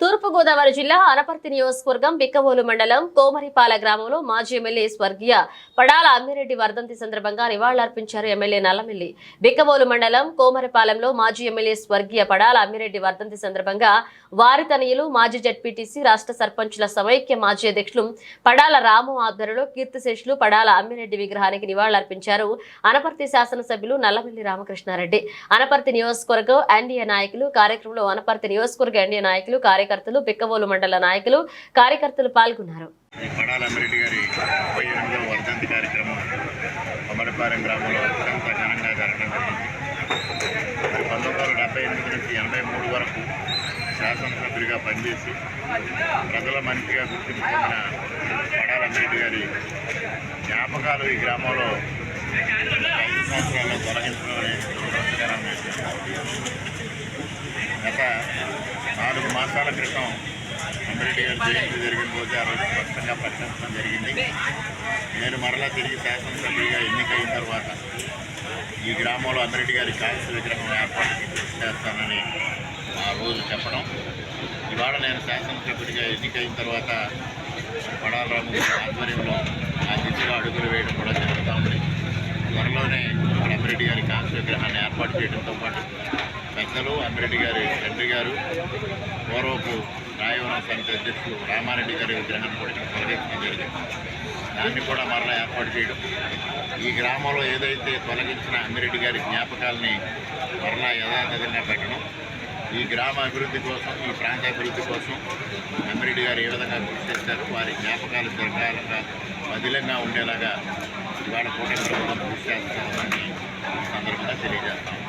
తూర్పుగోదావరి జిల్లా అనపర్తి నియోజకవర్గం బిక్కవోలు మండలం కోమరిపాల గ్రామంలో మాజీ ఎమ్మెల్యే స్వర్గీయ పడాల అమ్మిరెడ్డి వర్ధంతి సందర్భంగా నివాళులర్పించారు ఎమ్మెల్యే నల్లమిల్లి. బిక్కవోలు మండలం కోమరిపాలెంలో మాజీ ఎమ్మెల్యే స్వర్గీయ పడాల అమ్మిరెడ్డి వర్ధంతి సందర్భంగా వారి తనయులు మాజీ జడ్పీటీసీ రాష్ట్ర సర్పంచుల సమైక్య మాజీ అధ్యక్షులు పడాల రాము ఆధ్వర్యంలో కీర్తిశేషులు పడాల అమ్మిరెడ్డి విగ్రహానికి నివాళులర్పించారు అనపర్తి శాసనసభ్యులు నల్లమిల్లి రామకృష్ణారెడ్డి. అనపర్తి నియోజకవర్గం ఎన్డీఏ నాయకులు కార్యక్రమంలో అనపర్తి నియోజకవర్గ ఎన్డీఏ నాయకులు కార్యకర్తలు పిక్కవోలు మండల నాయకులు కార్యకర్తలు పాల్గొన్నారు. పడాల కార్యక్రమం గ్రామంలో డెబ్బై ఎనిమిది నుంచి ఎనభై మూడు వరకు శాసనసభ్యుడిగా పనిచేసి ప్రజల మనిషిగా గుర్తింపు పొందిన పడాల గారి జ్ఞాపకాలు ఈ గ్రామంలో ఐదు సంవత్సరాల్లో తొలగించడం అనేది గత నాలుగు మాసాల క్రితం అంబరెడ్డి గారి జయంతి జరిగిన రోజు ఆ రోజు స్పష్టంగా ప్రకటించడం జరిగింది. నేను మరలా తిరిగి శాసనసభ్యుడిగా ఎన్నికైన తర్వాత ఈ గ్రామంలో అంబరెడ్డి గారి కాంగ్రెస్ విగ్రహం ఏర్పాటు చేస్తానని ఆ రోజు చెప్పడం. ఇవాళ నేను శాసనసభ్యుడిగా ఎన్నికైన తర్వాత పడాలరాము ఆధ్వర్యంలో ఆ దిశగా అడుగులు వేయడం కూడా జరుగుతూ ఉంది. త్వరలోనే అంబరెడ్డి గారి కాంగ్రెస్ విగ్రహాన్ని ఏర్పాటు చేయడంతో పాటు పెద్దలు అమ్మిరెడ్డి గారి తండ్రి గారు పూర్వపు రాయవరం సమితి అధ్యక్షులు రామారెడ్డి గారి విగ్రహాన్ని కూడా ఇక్కడ తొలగించడం జరిగింది. దాన్ని కూడా మరలా ఏర్పాటు చేయడం ఈ గ్రామంలో ఏదైతే తొలగించిన అమ్మిరెడ్డి గారి జ్ఞాపకాలని మరలా యథాతథంగా పెట్టడం ఈ గ్రామ అభివృద్ధి కోసం ఈ ప్రాంత అభివృద్ధి కోసం అమ్మిరెడ్డి గారు ఏ విధంగా కృషి చేశారు వారి జ్ఞాపకాలు జరగాలంగా పదిలంగా ఉండేలాగా ఇవాళ కూటమి ప్రభుత్వం కృషి చేస్తామని సందర్భంగా తెలియజేస్తాం.